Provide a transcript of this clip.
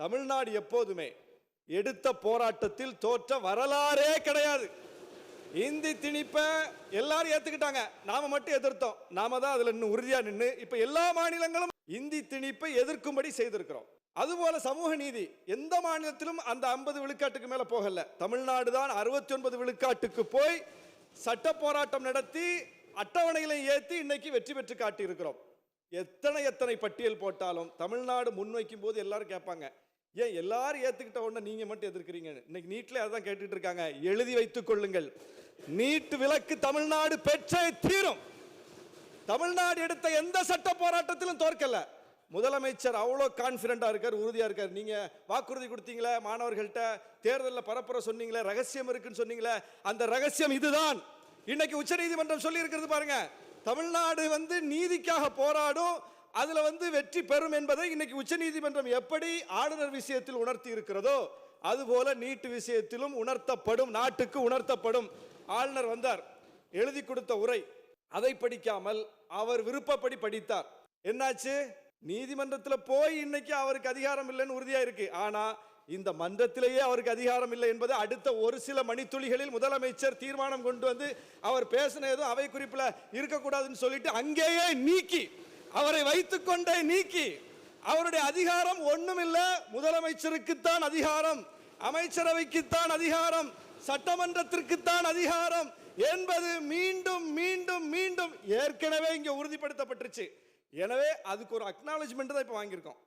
தமிழ்நாடு எப்போதுமே எடுத்த போராட்டத்தில் தோற்ற வரலாறே கிடையாது. இந்தி திணிப்பை எல்லாரும் ஏத்துக்கிட்டாங்க. நாம மட்டும் எதிர்த்தோம். நாம தான் அதுல இன்னும் உறுதியா நின்று இப்ப எல்லா மாநிலங்களும் இந்தி திணிப்பை எதிர்க்கும்படி செய்திருக்கிறோம். அதுபோல சமூக நீதி எந்த மாநிலத்திலும் அந்த ஐம்பது விழுக்காட்டுக்கு மேல போகல. தமிழ்நாடு தான் அறுபத்தி ஒன்பது விழுக்காட்டுக்கு போய் சட்ட போராட்டம் நடத்தி அட்டவணைகளை ஏத்தி இன்னைக்கு வெற்றி பெற்று காட்டியிருக்கிறோம். எத்தனை எத்தனை பட்டியல் போட்டாலும் தமிழ்நாடு முன்வைக்கும் போது எல்லாரும் கேட்பாங்க ஏன் எல்லாரும் ஏற்றுக்கிட்ட உடனே நீங்கள் மட்டும் எதிர்க்கிறீங்க இன்னைக்கு நீட்டில் அதான் கேட்டுட்டு இருக்காங்க. எழுதி வைத்துக் கொள்ளுங்கள். நீட்டு விலக்கு தமிழ்நாடு பெற்றே தீரும். தமிழ்நாடு எடுத்த எந்த சட்ட போராட்டத்திலும் தோற்கல. முதலமைச்சர் அவ்வளோ கான்ஃபிடண்டா இருக்கார் உறுதியாக இருக்கார். நீங்கள் வாக்குறுதி கொடுத்தீங்களே மாணவர்கள்ட்ட தேர்தலில் பரப்புற சொன்னீங்களே ரகசியம் இருக்குன்னு சொன்னீங்களே அந்த ரகசியம் இதுதான். இன்னைக்கு உச்சநீதிமன்றம் சொல்லி இருக்கிறது பாருங்கள் தமிழ்நாடு வந்து நீதிக்காக போராடும். அதில் வந்து வெற்றி பெறும் என்பதை இன்னைக்கு உச்சநீதிமன்றம் எப்படி ஆளுநர் விஷயத்தில் உணர்த்தி இருக்கிறதோ அதுபோல நீட்டு விஷயத்திலும் உணர்த்தப்படும் நாட்டுக்கு உணர்த்தப்படும் ஆளுநர் வந்தார். எழுதி கொடுத்த உரை அதை படிக்காமல் அவர் விருப்பப்படி படித்தார். என்னாச்சு? நீதிமன்றத்தில் போய் இன்னைக்கு அவருக்கு அதிகாரம் இல்லைன்னு உறுதியாக இருக்கு ஆனால் இந்த மன்றத்திலேயே அவருக்கு அதிகாரம் இல்லை என்பது அடுத்த ஒரு சில மணித்துளிகளில் முதலமைச்சர் தீர்மானம் கொண்டு வந்து அவர் பேசின எதுவும் அவை குறிப்பில் இருக்கக்கூடாதுன்னு சொல்லிட்டு அங்கேயே நீக்கி அவரை வைத்துக்கொண்டே நீக்கி அவருடைய அதிகாரம் ஒன்றுமில்லை முதலமைச்சருக்குத்தான் அதிகாரம் அமைச்சரவைக்குத்தான் அதிகாரம் சட்டமன்றத்திற்குத்தான் அதிகாரம் என்பது மீண்டும் மீண்டும் மீண்டும் ஏற்கனவே இங்கே உறுதிப்படுத்தப்பட்டுருச்சு. எனவே அதுக்கு ஒரு அக்னாலஜ்மெண்ட் தான் இப்போ வாங்கியிருக்கோம்.